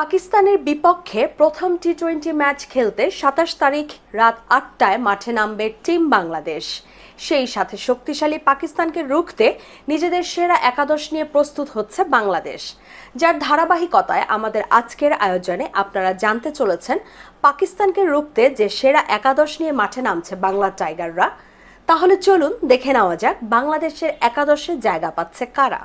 পাকিস্তানের বিপক্ষে প্রথম টি টোয়েন্টি ম্যাচ খেলতে সাতাশ তারিখ রাত আটটায় মাঠে নামবে টিম বাংলাদেশ। সেই সাথে শক্তিশালী পাকিস্তানকে রুখতে নিজেদের সেরা একাদশ নিয়ে প্রস্তুত হচ্ছে বাংলাদেশ। যার ধারাবাহিকতায় আমাদের আজকের আয়োজনে আপনারা জানতে চলেছেন পাকিস্তানকে রুখতে যে সেরা একাদশ নিয়ে মাঠে নামছে বাংলা টাইগাররা। তাহলে চলুন দেখে নেওয়া যাক বাংলাদেশের একাদশে জায়গা পাচ্ছে কারা।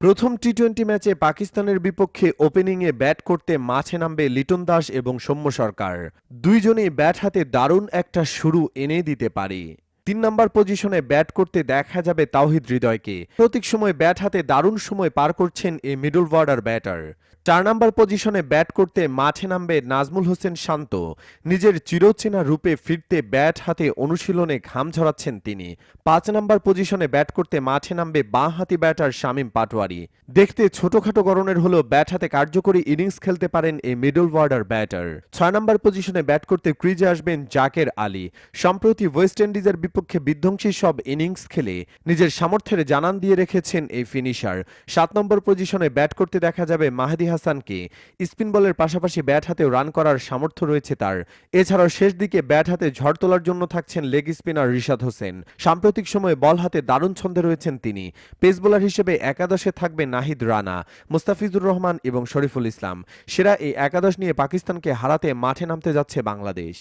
প্রথম টি টোয়েন্টি ম্যাচে পাকিস্তানের বিপক্ষে ওপেনিংয়ে ব্যাট করতে মাঠে নামবে লিটন দাস এবং সৌম্য সরকার। দুইজনেই ব্যাট হাতে দারুণ একটা শুরু এনে দিতে পারে। তিন নম্বর পজিশনে ব্যাট করতে দেখা যাবে তাওহিদ হৃদয়কে। প্রতীক সময় ব্যাট হাতে দারুণ সময় পার করছেন এই মিডল ওয়ার্ডার ব্যাটার। চার নাম্বার পজিশনে ব্যাট করতে মাঠে নামবে নাজমুল হোসেন শান্ত। নিজের চিরচেনা রূপে ফিরতে ব্যাট হাতে অনুশীলনে ঘাম ঝরাচ্ছেন তিনি। পাঁচ নম্বর পজিশনে ব্যাট করতে মাঠে নামবে বাঁ হাতি ব্যাটার শামীম পাটোয়ারি। দেখতে ছোটখাটো গরনের হলেও ব্যাট হাতে কার্যকরী ইনিংস খেলতে পারেন এই মিডল ওয়ার্ডার ব্যাটার। ছয় নম্বর পজিশনে ব্যাট করতে ক্রিজে আসবেন জাকের আলী। সম্প্রতি ওয়েস্ট ইন্ডিজের বিপক্ষে বিধ্বংসী সব ইনিংস খেলে নিজের সামর্থ্যের জানান দিয়ে রেখেছেন এই ফিনিশার। সাত নম্বর পজিশনে ব্যাট করতে দেখা যাবে মাহাদি হাসানকে স্পিন বলের পাশাপাশি ব্যাট হাতে রান করার সামর্থ্য রয়েছে তার। এছাড়াও শেষ দিকে ব্যাট হাতে ঝড় তোলার জন্য থাকছেন লেগ স্পিনার রিশাদ হোসেন। সাম্প্রতিক সময়ে বল হাতে দারুণ ছন্দে রয়েছেন তিনি। পেস বোলার হিসেবে একাদশে থাকবে নাহিদ রানা, মুস্তাফিজুর রহমান এবং শরীফুল ইসলাম। সেরা এই একাদশ নিয়ে পাকিস্তানকে হারাতে মাঠে নামতে যাচ্ছে বাংলাদেশ।